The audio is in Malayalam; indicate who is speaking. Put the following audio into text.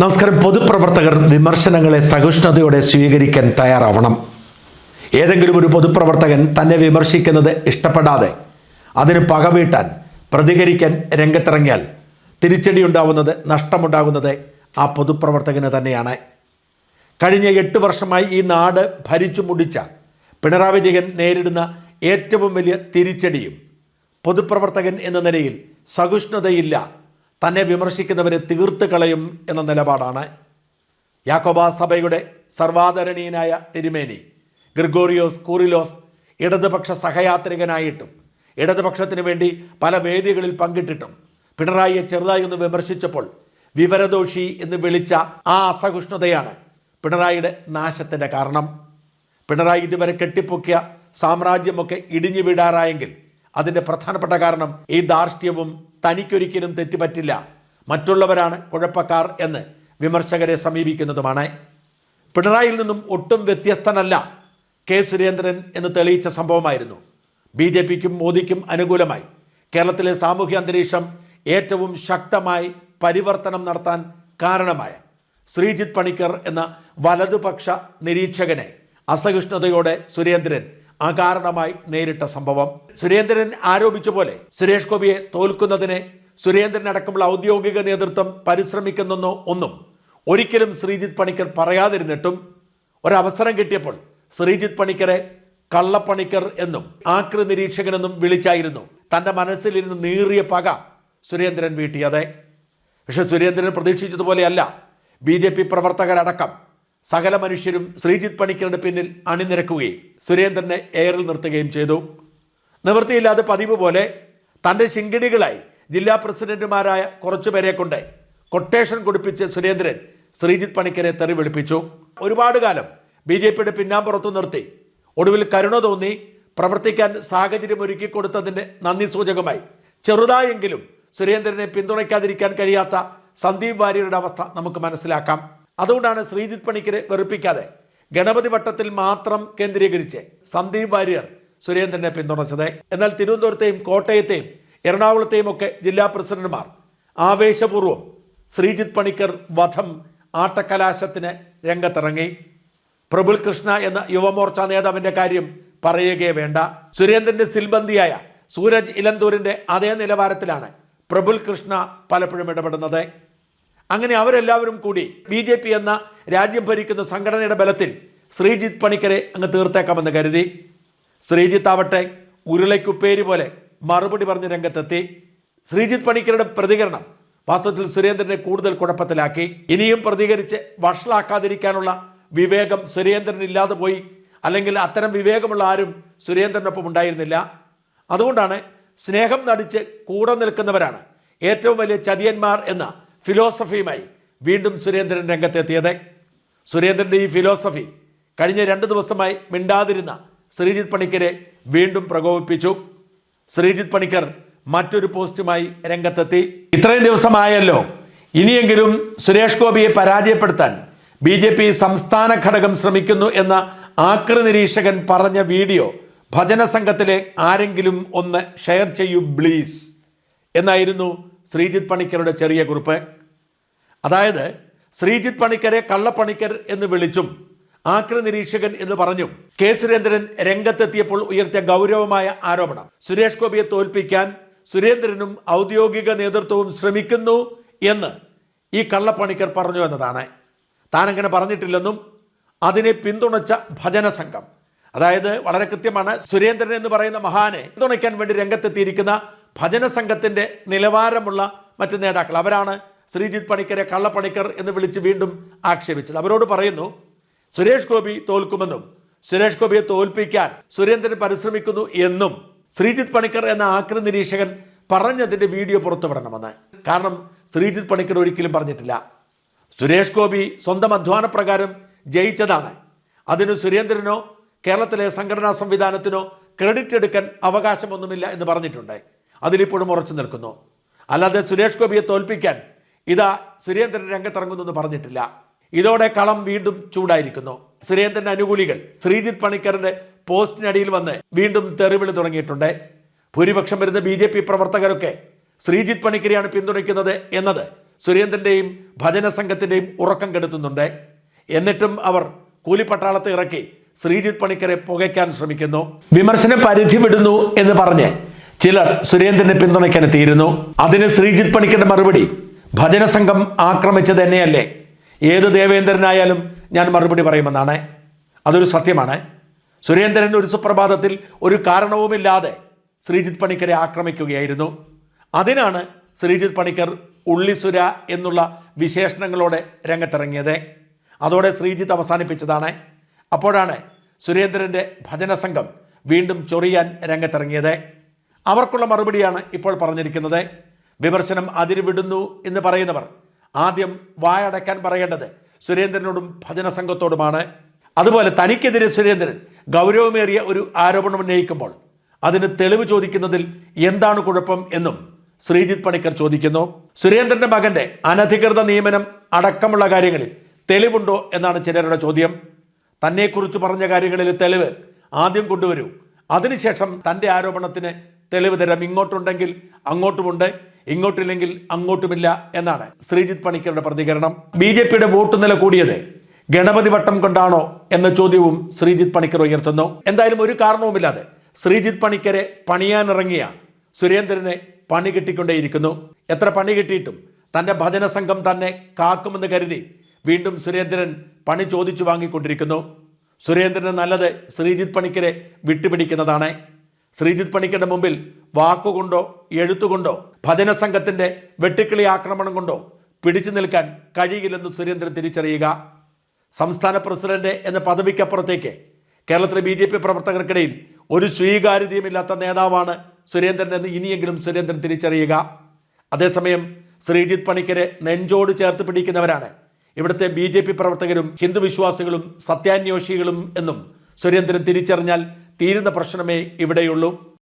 Speaker 1: നമസ്കാരം. പൊതുപ്രവർത്തകർ വിമർശനങ്ങളെ സഹിഷ്ണുതയോടെ സ്വീകരിക്കാൻ തയ്യാറാവണം. ഏതെങ്കിലും ഒരു പൊതുപ്രവർത്തകൻ തന്നെ വിമർശിക്കുന്നത് ഇഷ്ടപ്പെടാതെ അതിന് പകവീട്ടാൻ പ്രതികരിക്കാൻ രംഗത്തിറങ്ങിയാൽ തിരിച്ചടി ഉണ്ടാവുന്നത് നഷ്ടമുണ്ടാകുന്നത് ആ പൊതുപ്രവർത്തകന് തന്നെയാണ്. കഴിഞ്ഞ എട്ട് വർഷമായി ഈ നാട് ഭരിച്ചു മുടിച്ച പിണറായി വിജയൻ നേരിടുന്ന ഏറ്റവും വലിയ തിരിച്ചടിയും പൊതുപ്രവർത്തകൻ എന്ന നിലയിൽ സഹിഷ്ണുതയില്ല തന്നെ വിമർശിക്കുന്നവരെ തീർത്ത് കളയും എന്ന നിലപാടാണ് യാക്കോബ സഭയുടെ സർവാദരണീയനായ തിരുമേനി ഗ്രിഗോറിയോസ് കൂറിലോസ് ഇടതുപക്ഷ സഹയാത്രികനായിട്ടും ഇടതുപക്ഷത്തിന് വേണ്ടി പല വേദികളിൽ പങ്കിട്ടിട്ടും പിണറായിയെ ചെറുതായി ഒന്ന് വിമർശിച്ചപ്പോൾ വിവരദോഷി എന്ന് വിളിച്ച ആ അസഹിഷ്ണുതയാണ് പിണറായിയുടെ നാശത്തിന്റെ കാരണം. പിണറായി ഇതുവരെ കെട്ടിപ്പൊക്കിയ സാമ്രാജ്യമൊക്കെ ഇടിഞ്ഞു വീടാറായെങ്കിൽ അതിന്റെ പ്രധാനപ്പെട്ട കാരണം ഈ ധാർഷ്ട്യവും തനിക്കൊരിക്കലും തെറ്റുപറ്റില്ല മറ്റുള്ളവരാണ് കുഴപ്പക്കാർ എന്ന് വിമർശകരെ സമീപിക്കുന്നതുമാണ്. പിണറായിയിൽ നിന്നും ഒട്ടും വ്യത്യസ്തനല്ല കെ സുരേന്ദ്രൻ എന്ന് തെളിയിച്ച സംഭവമായിരുന്നു. ബി ജെ പിക്കും മോദിക്കും അനുകൂലമായി. കേരളത്തിലെ സാമൂഹ്യ അന്തരീക്ഷം ഏറ്റവും ശക്തമായി പരിവർത്തനം നടത്താൻ കാരണമായ ശ്രീജിത് പണിക്കർ എന്ന വലതുപക്ഷ നിരീക്ഷകനെ അസഹിഷ്ണുതയോടെ സുരേന്ദ്രൻ അകാരണമായി നേരിട്ട സംഭവം. സുരേന്ദ്രൻ ആരോപിച്ച പോലെ സുരേഷ് ഗോപിയെ തോൽക്കുന്നതിന് സുരേന്ദ്രൻ അടക്കമുള്ള ഔദ്യോഗിക നേതൃത്വം പരിശ്രമിക്കുന്നെന്നോ ഒന്നും ഒരിക്കലും ശ്രീജിത് പണിക്കർ പറയാതിരുന്നിട്ടും ഒരവസരം കിട്ടിയപ്പോൾ ശ്രീജിത് പണിക്കരെ കള്ളപ്പണിക്കർ എന്നും ആക്രി നിരീക്ഷകനെന്നും വിളിച്ചായിരുന്നു. തന്റെ മനസ്സിലിരുന്ന് നീറിയ പക സുരേന്ദ്രൻ വീട്ടിയത്. പക്ഷെ സുരേന്ദ്രൻ പ്രതീക്ഷിച്ചതുപോലെയല്ല. ബി ജെ പി പ്രവർത്തകരടക്കം സകല മനുഷ്യരും ശ്രീജിത്ത് പണിക്കരുടെ പിന്നിൽ അണിനിരക്കുകയും സുരേന്ദ്രനെ എയറിൽ നിർത്തുകയും ചെയ്തു. നിവൃത്തിയില്ലാതെ പതിവ് പോലെ തന്റെ ശിങ്കിടികളായി ജില്ലാ പ്രസിഡന്റുമാരായ കുറച്ചുപേരെ കൊണ്ട് കൊട്ടേഷൻ കൊടുപ്പിച്ച് സുരേന്ദ്രൻ ശ്രീജിത്ത് പണിക്കരെ തെറി വിളിപ്പിച്ചു. ഒരുപാട് കാലം ബി ജെ പിയുടെ പിന്നാമ്പുറത്തു നിർത്തി. ഒടുവിൽ കരുണ തോന്നി പ്രവർത്തിക്കാൻ സാഹചര്യം ഒരുക്കി കൊടുത്തതിന്റെ നന്ദി സൂചകമായി. ചെറുതായെങ്കിലും സുരേന്ദ്രനെ പിന്തുണയ്ക്കാതിരിക്കാൻ കഴിയാത്ത സന്ദീപ് വാര്യരുടെ അവസ്ഥ നമുക്ക് മനസ്സിലാക്കാം. അതുകൊണ്ടാണ് ശ്രീജിത് പണിക്കരെ വെറുപ്പിക്കാതെ ഗണപതി വട്ടത്തിൽ മാത്രം കേന്ദ്രീകരിച്ച് സന്ദീപ് വാര്യർ സുരേന്ദ്രനെ പിന്തുണച്ചത്. എന്നാൽ തിരുവനന്തപുരത്തെയും കോട്ടയത്തെയും എറണാകുളത്തെയും ഒക്കെ ജില്ലാ പ്രസിഡന്റുമാർ ആവേശപൂർവം ശ്രീജിത് പണിക്കർ വധം ആട്ടക്കലാശത്തിന് രംഗത്തിറങ്ങി. പ്രബുൽ കൃഷ്ണ എന്ന യുവമോർച്ച നേതാവിന്റെ കാര്യം പറയുകയേ വേണ്ട. സുരേന്ദ്രന്റെ സിൽബന്ദിയായ സൂരജ് ഇലന്തൂരിന്റെ അതേ നിലവാരത്തിലാണ് പ്രബുൽ കൃഷ്ണ പലപ്പോഴും ഇടപെടുന്നത്. അങ്ങനെ അവരെല്ലാവരും കൂടി ബി ജെ പി എന്ന രാജ്യം ഭരിക്കുന്ന സംഘടനയുടെ ബലത്തിൽ ശ്രീജിത്ത് പണിക്കരെ അങ്ങ് തീർത്തേക്കാമെന്ന് കരുതി. ശ്രീജിത്ത് ആവട്ടെ ഉരുളയ്ക്കുപ്പേരി പോലെ മറുപടി പറഞ്ഞ് രംഗത്തെത്തി. ശ്രീജിത്ത് പണിക്കരുടെ പ്രതികരണം വാസ്തവത്തിൽ സുരേന്ദ്രനെ കൂടുതൽ കുഴപ്പത്തിലാക്കി. ഇനിയും പ്രതികരിച്ച് വഷളാക്കാതിരിക്കാനുള്ള വിവേകം സുരേന്ദ്രൻ ഇല്ലാതെ പോയി. അല്ലെങ്കിൽ അത്തരം വിവേകമുള്ള ആരും സുരേന്ദ്രനൊപ്പം ഉണ്ടായിരുന്നില്ല. അതുകൊണ്ടാണ് സ്നേഹം നടിച്ച് കൂടെ നിൽക്കുന്നവരാണ് ഏറ്റവും വലിയ ചതിയന്മാർ എന്ന ഫിലോസഫിയുമായി വീണ്ടും സുരേന്ദ്രൻ രംഗത്തെത്തിയത്. സുരേന്ദ്രന്റെ ഈ ഫിലോസഫി കഴിഞ്ഞ രണ്ട് ദിവസമായി മിണ്ടാതിരുന്ന ശ്രീജിത്ത് പണിക്കരെ വീണ്ടും പ്രകോപിപ്പിച്ചു. ശ്രീജിത്ത് പണിക്കർ മറ്റൊരു പോസ്റ്റുമായി രംഗത്തെത്തി. ഇത്രയും ദിവസമായല്ലോ. ഇനിയെങ്കിലും സുരേഷ് ഗോപിയെ പരാജയപ്പെടുത്താൻ ബി ജെ പി സംസ്ഥാന ഘടകം ശ്രമിക്കുന്നു എന്ന ആക്ര നിരീക്ഷകൻ പറഞ്ഞ വീഡിയോ ഭജന സംഘത്തിലെ ആരെങ്കിലും ഒന്ന് ഷെയർ ചെയ്യൂ പ്ലീസ്. എന്നായിരുന്നു ശ്രീജിത്ത് പണിക്കരുടെ ചെറിയ കുറിപ്പ്. അതായത് ശ്രീജിത് പണിക്കരെ കള്ളപ്പണിക്കർ എന്ന് വിളിച്ചും ആക്രി നിരീക്ഷകൻ എന്ന് പറഞ്ഞും കെ സുരേന്ദ്രൻ രംഗത്തെത്തിയപ്പോൾ ഉയർത്തിയ ഗൗരവമായ ആരോപണം. സുരേഷ് ഗോപിയെ തോൽപ്പിക്കാൻ സുരേന്ദ്രനും ഔദ്യോഗിക നേതൃത്വവും ശ്രമിക്കുന്നു എന്ന് ഈ കള്ളപ്പണിക്കർ പറഞ്ഞു എന്നതാണ്. താനങ്ങനെ പറഞ്ഞിട്ടില്ലെന്നും അതിനെ പിന്തുണച്ച ഭജന സംഘം. അതായത് വളരെ കൃത്യമാണ് സുരേന്ദ്രൻ എന്ന് പറയുന്ന മഹാനെ പിന്തുണയ്ക്കാൻ വേണ്ടി രംഗത്തെത്തിയിരിക്കുന്ന ഭജന സംഘത്തിന്റെ നിലവാരമുള്ള മറ്റു നേതാക്കൾ. അവരാണ് ശ്രീജിത് പണിക്കരെ കള്ളപ്പണിക്കർ എന്ന് വിളിച്ച് വീണ്ടും ആക്ഷേപിച്ചത്. അവരോട് പറയുന്നു സുരേഷ് ഗോപി തോൽക്കുമെന്നും സുരേഷ് ഗോപിയെ തോൽപ്പിക്കാൻ സുരേന്ദ്രൻ പരിശ്രമിക്കുന്നു എന്നും ശ്രീജിത് പണിക്കർ എന്ന ആക്രി നിരീക്ഷകൻ പറഞ്ഞതിന്റെ വീഡിയോ പുറത്തുവിടണമെന്ന്. കാരണം ശ്രീജിത് പണിക്കർ ഒരിക്കലും പറഞ്ഞിട്ടില്ല. സുരേഷ് ഗോപി സ്വന്തം അധ്വാനപ്രകാരം ജയിച്ചതാണ്. അതിന് സുരേന്ദ്രനോ കേരളത്തിലെ സംഘടനാ സംവിധാനത്തിനോ ക്രെഡിറ്റ് എടുക്കാൻ അവകാശമൊന്നുമില്ല എന്ന് പറഞ്ഞിട്ടുണ്ട്. അതിലിപ്പോഴും ഉറച്ചു നിൽക്കുന്നു. അല്ലാതെ സുരേഷ് ഗോപിയെ തോൽപ്പിക്കാൻ ഇതാ സുരേന്ദ്രൻ രംഗത്തിറങ്ങുന്നു എന്ന് പറഞ്ഞിട്ടില്ല. ഇതോടെ കളം വീണ്ടും ചൂടായിരിക്കുന്നു. സുരേന്ദ്രന്റെ അനുകൂലികൾ ശ്രീജിത്ത് പണിക്കറിന്റെ പോസ്റ്റിനടിയിൽ വന്ന് വീണ്ടും തെറിവിളി തുടങ്ങിയിട്ടുണ്ട്. ഭൂരിപക്ഷം വരുന്ന ബി ജെ പി പ്രവർത്തകരൊക്കെ ശ്രീജിത്ത് പണിക്കരെയാണ് പിന്തുണയ്ക്കുന്നത് എന്നത് സുരേന്ദ്രന്റെയും ഭജന സംഘത്തിന്റെയും ഉറക്കം കെടുത്തുന്നുണ്ട്. എന്നിട്ടും അവർ കൂലിപ്പട്ടാളത്തെ ഇറക്കി ശ്രീജിത്ത് പണിക്കരെ പുകയ്ക്കാൻ ശ്രമിക്കുന്നു. വിമർശന പരിധി വിടുന്നു എന്ന് പറഞ്ഞ് ചിലർ സുരേന്ദ്രനെ പിന്തുണയ്ക്കാൻ എത്തിയിരുന്നു അതിന് ശ്രീജിത്ത് പണിക്കരുടെ മറുപടി ഭജന സംഘം ആക്രമിച്ചത് എന്നെയല്ലേ? ഏത് ദേവേന്ദ്രനായാലും ഞാൻ മറുപടി പറയുമെന്നാണ്. അതൊരു സത്യമാണ്. സുരേന്ദ്രൻ ഒരു സുപ്രഭാതത്തിൽ ഒരു കാരണവുമില്ലാതെ ശ്രീജിത് പണിക്കരെ ആക്രമിക്കുകയായിരുന്നു. അതിനാണ് ശ്രീജിത് പണിക്കർ ഉള്ളിസുര എന്നുള്ള വിശേഷണങ്ങളോടെ രംഗത്തിറങ്ങിയത്. അതോടെ ശ്രീജിത്ത് അവസാനിപ്പിച്ചതാണ്. അപ്പോഴാണ് സുരേന്ദ്രന്റെ ഭജന സംഘം വീണ്ടും ചൊറിയാൻ രംഗത്തിറങ്ങിയത്. അവർക്കുള്ള മറുപടിയാണ് ഇപ്പോൾ പറഞ്ഞിരിക്കുന്നത്. വിമർശനം അതിരുവിടുന്നു എന്ന് പറയുന്നവർ ആദ്യം വായടക്കാൻ പറയേണ്ടത് സുരേന്ദ്രനോടും ഭജന സംഘത്തോടുമാണ് അതുപോലെ തനിക്കെതിരെ സുരേന്ദ്രൻ ഗൗരവമേറിയ ഒരു ആരോപണം ഉന്നയിക്കുമ്പോൾ അതിന് തെളിവ് ചോദിക്കുന്നതിൽ എന്താണ് കുഴപ്പം എന്നും ശ്രീജിത് പണിക്കർ ചോദിക്കുന്നു. സുരേന്ദ്രന്റെ മകന്റെ അനധികൃത നിയമനം അടക്കമുള്ള കാര്യങ്ങളിൽ തെളിവുണ്ടോ എന്നാണ് ചിലരുടെ ചോദ്യം. തന്നെക്കുറിച്ച് പറഞ്ഞ കാര്യങ്ങളിൽ തെളിവ് ആദ്യം കൊണ്ടുവരൂ. അതിനുശേഷം തന്റെ ആരോപണത്തിന് തെളിവ് തരാം ഇങ്ങോട്ടുണ്ടെങ്കിൽ അങ്ങോട്ടുമുണ്ട് ഇങ്ങോട്ടില്ലെങ്കിൽ അങ്ങോട്ടുമില്ല എന്നാണ് ശ്രീജിത്ത് പണിക്കരുടെ പ്രതികരണം. ബി ജെ പിയുടെ വോട്ട് നില കൂടിയത് ഗണപതി വട്ടം കൊണ്ടാണോ എന്ന ചോദ്യവും ശ്രീജിത്ത് പണിക്കർ ഉയർത്തുന്നു. എന്തായാലും ഒരു കാരണവുമില്ലാതെ ശ്രീജിത്ത് പണിക്കരെ പണിയാനിറങ്ങിയ സുരേന്ദ്രനെ പണി കിട്ടിക്കൊണ്ടേയിരിക്കുന്നു. എത്ര പണി കിട്ടിയിട്ടും തന്റെ ഭജന സംഘം തന്നെ കാക്കുമെന്ന് കരുതി വീണ്ടും സുരേന്ദ്രൻ പണി ചോദിച്ചു വാങ്ങിക്കൊണ്ടിരിക്കുന്നു. സുരേന്ദ്രന് നല്ലത് ശ്രീജിത്ത് പണിക്കരെ വിട്ടുപിടിക്കുന്നതാണ്. ശ്രീജിത്ത് പണിക്കരുടെ മുമ്പിൽ വാക്കുകൊണ്ടോ എഴുത്തുകൊണ്ടോ ഭജന സംഘത്തിന്റെ വെട്ടിക്കിളി ആക്രമണം കൊണ്ടോ പിടിച്ചു നിൽക്കാൻ കഴിയില്ലെന്ന് സുരേന്ദ്രൻ തിരിച്ചറിയുക. സംസ്ഥാന പ്രസിഡന്റ് എന്ന പദവിക്കപ്പുറത്തേക്ക് കേരളത്തിലെ ബി ജെ പി പ്രവർത്തകർക്കിടയിൽ ഒരു സ്വീകാര്യതയുമില്ലാത്ത നേതാവാണ് സുരേന്ദ്രൻ എന്ന് ഇനിയെങ്കിലും സുരേന്ദ്രൻ തിരിച്ചറിയുക. അതേസമയം ശ്രീജിത് പണിക്കരെ നെഞ്ചോട് ചേർത്ത് പിടിക്കുന്നവരാണ് ഇവിടുത്തെ ബി ജെ പി പ്രവർത്തകരും ഹിന്ദു വിശ്വാസികളും സത്യാന്വേഷികളും എന്നും സുരേന്ദ്രൻ തിരിച്ചറിഞ്ഞാൽ തീരുന്ന പ്രശ്നമേ ഇവിടെയുള്ളൂ.